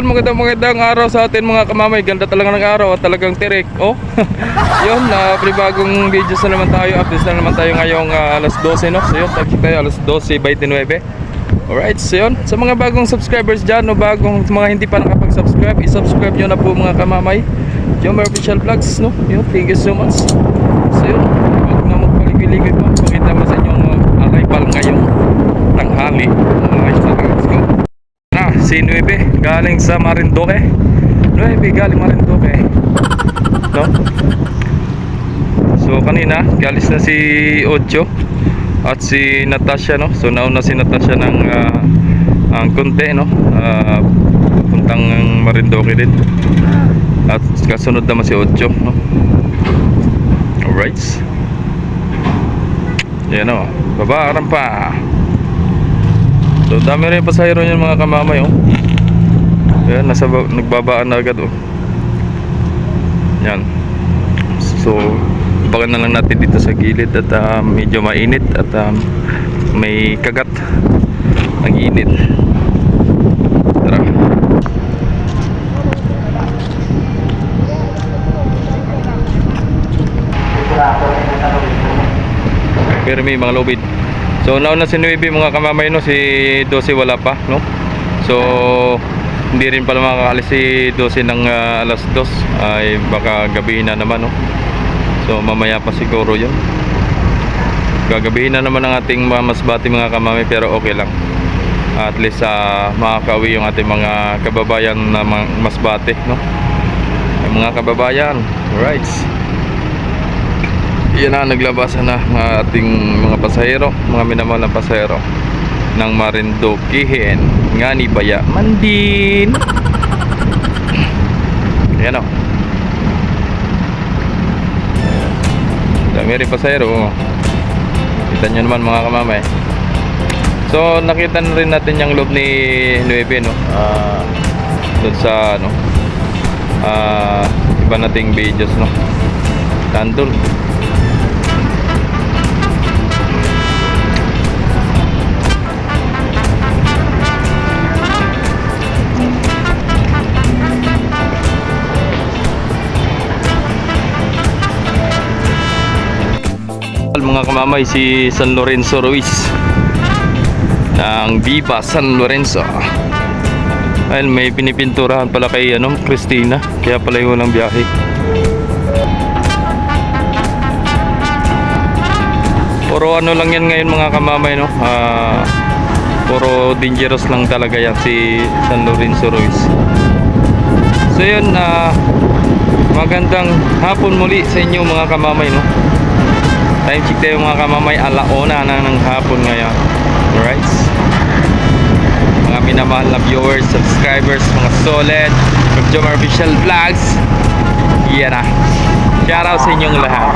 yun, magandang magandang araw sa atin mga kamamay. Ganda talaga ng araw at talagang tirik. Oh, yun, na bagong videos na naman tayo. Updates na naman tayo ngayong ah, alas 12, no? So yun, tag tayo alas 12, 29. Alright, so yun. Sa mga bagong subscribers dyan, no, bagong mga hindi pa nakapag-subscribe, i-subscribe nyo na po mga kamamay. Jomar Official Vlogs, no? Yun, thank you so much. So yun, huwag na magpaligid-ligid mo. Pakita mo sa inyong uh, arrival ngayong tanghali. Alright, so let's go. Na, si Nuebe, galing sa Marinduque. Nuebe, galing Marinduque. No? So kanina, galis na si Ocho at si Natasha, no? So nauna si Natasha ng ah, ang konti, no? Ah, puntang Marinduque din. At kasunod naman si Ocho, no? Alright. Yan o, babaran pa. So dami rin pasahero niyan mga kamamay oh. Ayan, nasa ba- nagbabaan na agad oh. Yan. So baka na lang natin dito sa gilid at ah, medyo mainit at ah, may kagat ang init. Tara. Pero may mga lobid. So nauna si Nuebe mga kamamay no, si 12 wala pa no. So hindi rin pala makakaalis si 12 ng ah, alas 2 ay baka gabihin na naman no. So mamaya pa siguro 'yun. Gagabihin na naman ang ating mga masbati mga kamamay pero okay lang. At least uh, makakauwi yung ating mga kababayan na mga masbati no. Ay, mga kababayan, right. Yan na, naglabasan na ng ating mga pasahero, mga minamahal na pasahero ng Marinduquihin. Nga ni Baya Mandin. Yan o. Dami rin pasahero. oh. Kita nyo naman mga kamamay. So nakita na rin natin yung loob ni Nueve no. Ah, doon sa ano ah iba nating videos no. Nandun. Kamamay si San Lorenzo Ruiz ng Viva San Lorenzo. Ayun may pinipinturahan pala kay ano, Christina. Kaya pala yung walang biyahe. Puro ano lang yan ngayon mga kamamay no? Ah, puro dangerous lang talaga yan si San Lorenzo Ruiz. So yun ah, magandang hapon muli sa inyo mga kamamay no Time check tayo mga kamamay, alaona na ng hapon ngayon. Alright? Mga minamahal na viewers, subscribers, mga solid, from Jomar Official Vlogs. Yan na. Shout out sa inyong lahat.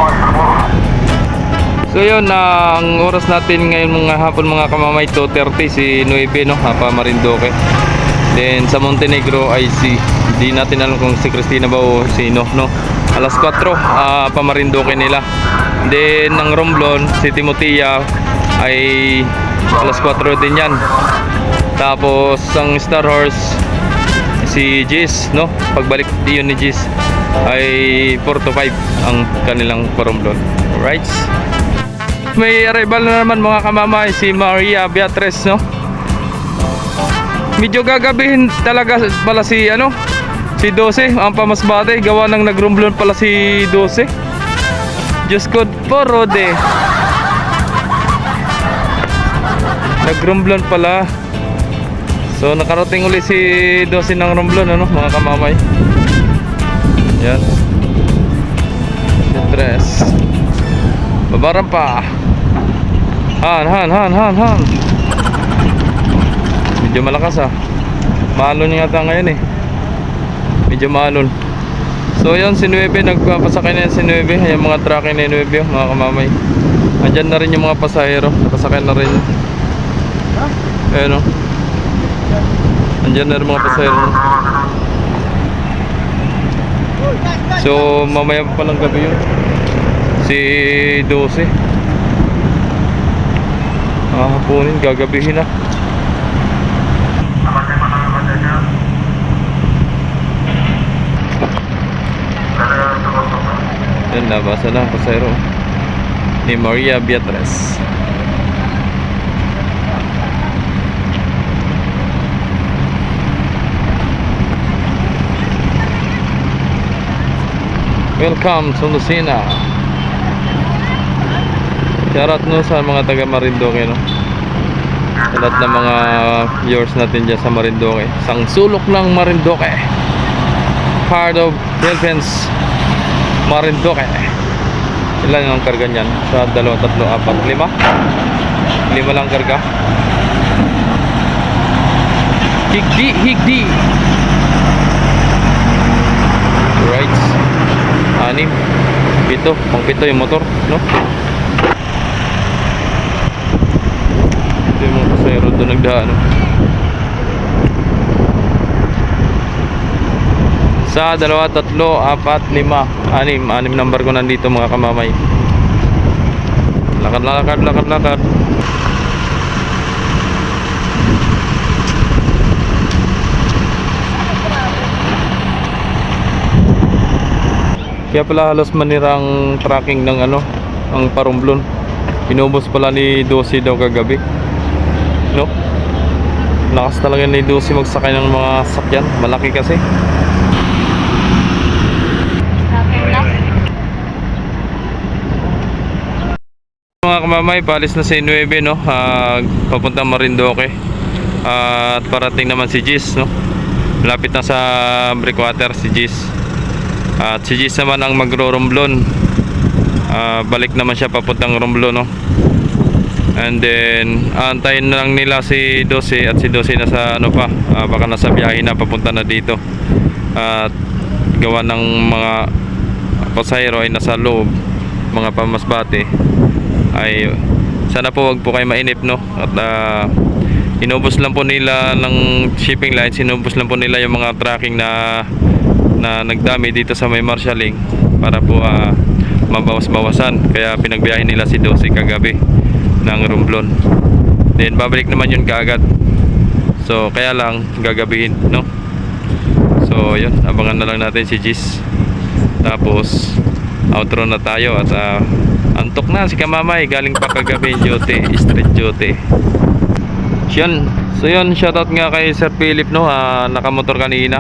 So yun, ah, ang oras natin ngayon mga hapon mga kamamay, 2.30 si Nueve, no? Hapa Marinduque. Then sa Montenegro ay si, di natin alam kung si Cristina ba o sino, no? Alas 4, ah, pa Marinduque nila. Then ng Romblon, si Timotea ay alas 4 din yan. Tapos ang Star Horse si Jis, no? Pagbalik diyon ni Jis ay 4 to 5 ang kanilang Romblon. Alright? May arrival na naman mga kamamay si Maria Beatriz, no? Medyo gagabihin talaga pala si ano? Si 12, ang pamasbate, gawa ng nagrumblon pala si 12. Diyos ko po, Rode. Nagrumblon pala. So, nakarating uli si 12 ng rumblon, ano, mga kamamay. Yan. Dress. Babaran pa. Han, han, han, han, han. Medyo malakas ah. Maalon yata ngayon eh. Medyo maalon. So yun si Nueve, nagpapasakay na yan si Nueve. Yung mga truck Nueve, yung mga kamamay. Andyan na rin yung mga pasahero. Nakasakay na rin. Ayan o. Andyan na rin mga pasahero. So mamaya pa palang gabi yun. Si 12. Ah, hapunin, gagabihin na. Nabasa na pasero ni Maria Beatriz. Welcome to Lucena. Shoutout no sa mga taga Marinduque no. Sa lahat ng mga viewers natin dyan sa Marinduque. Isang sulok ng Marinduque. Part of Philippines. Marinduque. Ilan ang karga niyan? Sa dalawa, tatlo, apat, lima? Lima lang karga. Higdi, higdi. Right. Anim. Pito. Pang pito yung motor, no? Ito yung mga pasayro doon nagdaan, no? Sa dalawa, tatlo, apat, lima, anim. Anim number ko nandito mga kamamay. Lakad, lakad, lakad, lakad. Kaya pala halos manira ang tracking ng ano, ang parumblon. Inubos pala ni Dosi daw kagabi. No? Lakas talaga ni Dosi magsakay ng mga sakyan. Malaki kasi. Kamamay, palis na si 9 no. Ah, papunta Marinduque. Ah, at parating naman si Gis no. Lapit na sa breakwater si Gis. At si Gis naman ang magro-romblon. Ah, balik naman siya papuntang Romblon no. And then antayin na lang nila si Dose at si Dose na sa ano pa, ah, baka nasa biyahe na papunta na dito. At gawa ng mga pasahero ay nasa loob, mga pamasbate ay sana po wag po kayo mainip no? At ah, inubos lang po nila ng shipping lines inubos lang po nila yung mga tracking na na nagdami dito sa may marshalling para po ah, mabawas-bawasan. Kaya pinagbiyahe nila si Dose kagabi ng Romblon. Then babalik naman yun kaagad. So kaya lang gagabihin no? So yun abangan na lang natin si Gis. Tapos outro na tayo at ah, antok na si Kamamay galing pa kagabi duty street duty yun so yun shoutout nga kay Sir Philip no ah, nakamotor kanina.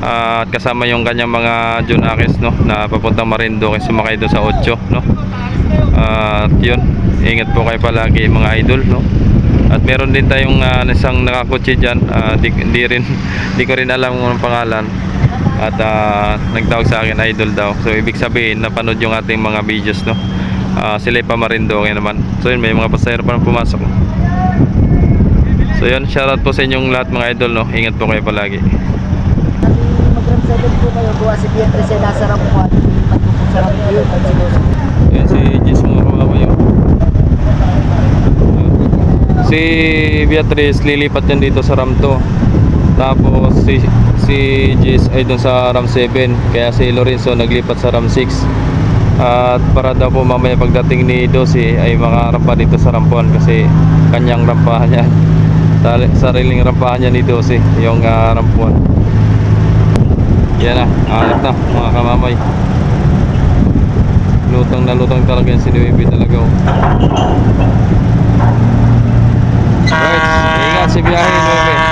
Ah, at kasama yung kanyang mga Junakis no na papuntang Marinduque sumakay doon sa 8 no. At yun ingat po kayo palagi mga idol no. At meron din tayong ah, isang nakakotse dyan Ah, di, rin di ko rin alam kung pangalan. At ah, nagtawag sa akin idol daw. So ibig sabihin napanood yung ating mga videos no Ah, sila pa Marinduque naman so yun may mga pasahero pa na pumasok so yun shoutout po sa inyong lahat mga idol no ingat po kayo palagi Mag-gram 7 po kayo, buwa si Beatrice ay nasa po yun. At si Jose. Yan si Jis mga kawawa yun. Si Beatrice lilipat yan dito sa RAM 2. Tapos si si Jis ay dun sa RAM 7. Kaya si Lorenzo naglipat sa RAM 6. At para daw po mamaya pagdating ni Dosi ay makarampa dito sa rampuan kasi kanyang rampahan. Sari- Sariling rampahan niya ni Dosi, yung uh, rampuan. Yan na, alat na mga kamamay. Lutang na lutang talaga yung sinuwibi talaga oh. Right, ingat si biyahe,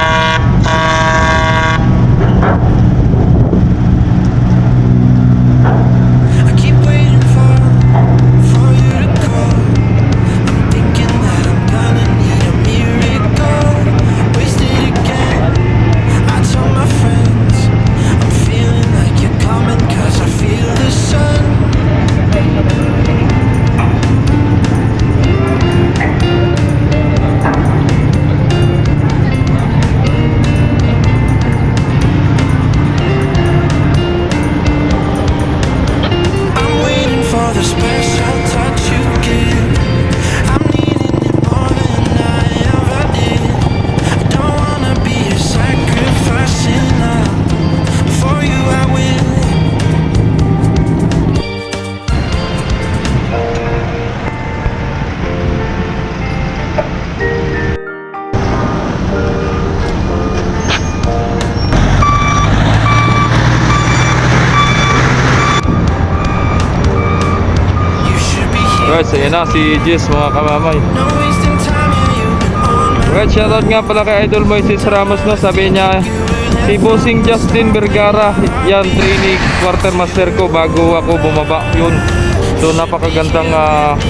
Alright, so yan na si Jess mga kamamay. Alright, shoutout nga pala kay Idol Moises Ramos no. Sabi niya, si Bossing Justin Vergara, yan, training quartermaster ko bago ako bumaba. Yun. So napakagandang ah,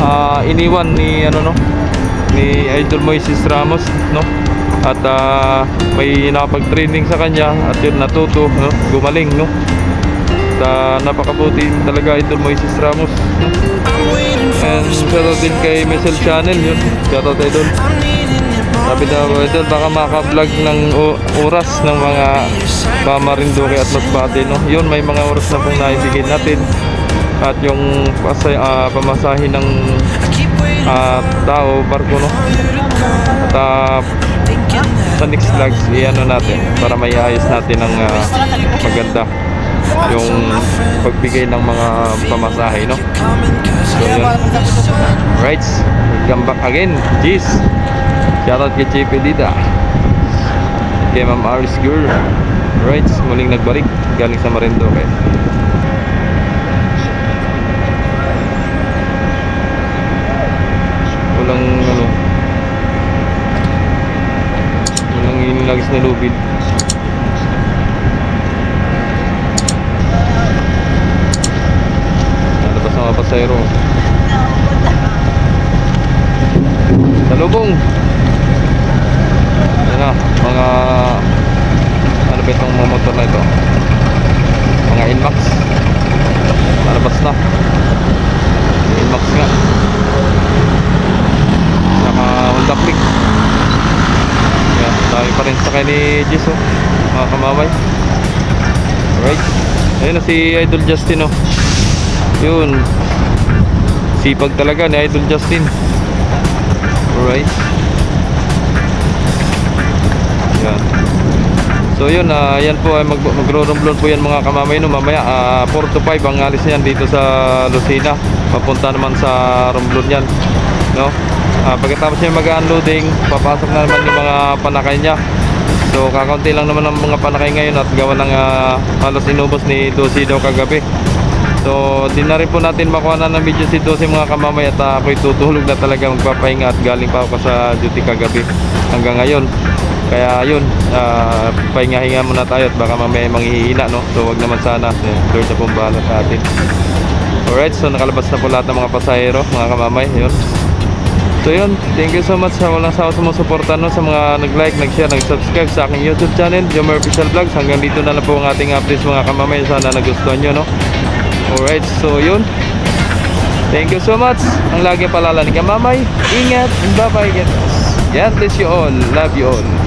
ah, iniwan ni ano no ni Idol Moises Ramos no at ah, may nakapag-training sa kanya at yun natuto no gumaling no at ah, napakabuti talaga Idol Moises Ramos no? And shoutout din kay Michelle Channel. Yun shoutout it more sabi daw Idol baka maka-vlog ng oras ng mga Pamarinduque at Masbate no? Yun may mga oras na pong naibigay natin. At yung pasay, ah, pamasahe ng ah, tao barko no? At that sa next vlogs i-ano natin para may ayos natin ng ah, maganda yung pagbigay ng mga pamasahe no? So yun. Right welcome back again. Jeez. Shoutout kay JP Dida kay Ma'am Aris Girl right muling nagbalik. Galing sa Marinduque. Walang ano walang inilagis na lubid Pasayro. Salubong. Yan na, mga ano ba itong motor na ito? Mga Inmax. Lalabas na. Inmax nga. Saka Honda Click. Yan, dami pa rin sakay ni Jis oh. Mga kamamay. Alright. Ayun na si Idol Justin oh. Yun. Sipag talaga ni Idol Justin. Alright. Yan. So yun, ah, yan po ay mag magro-romblon po yan mga kamamay no mamaya ah, 4 to 5 ang alis niyan dito sa Lucena. Papunta naman sa Romblon yan. No? Ah, pagkatapos niya mag-unloading, papasok na naman yung mga panakay niya. So kakaunti lang naman ang mga panakay ngayon at gawa ng ah, halos inubos ni Dosi kagabi. So, di na rin po natin makuha na ng video si Dosi mga kamamay at ah, ako'y tutulog na talaga magpapahinga at galing pa ako sa duty kagabi hanggang ngayon. Kaya yun, ah, pahinga-hinga muna tayo at baka mamaya manghihina no. So, wag naman sana. Eh, Lord na pong bahala sa atin. Alright, so nakalabas na po lahat ng mga pasahero, mga kamamay. Yun. So yun, thank you so much sa walang sawa sa mga suporta no, sa mga nag-like, nag-share, nag-subscribe sa aking YouTube channel, Jomer Official Vlogs. Hanggang dito na lang po ang ating updates mga kamamay. Sana nagustuhan nyo, no? Alright, so yun. Thank you so much. Ang lagi palala ni kamamay. Ingat and bye-bye. God bless you all. Love you all.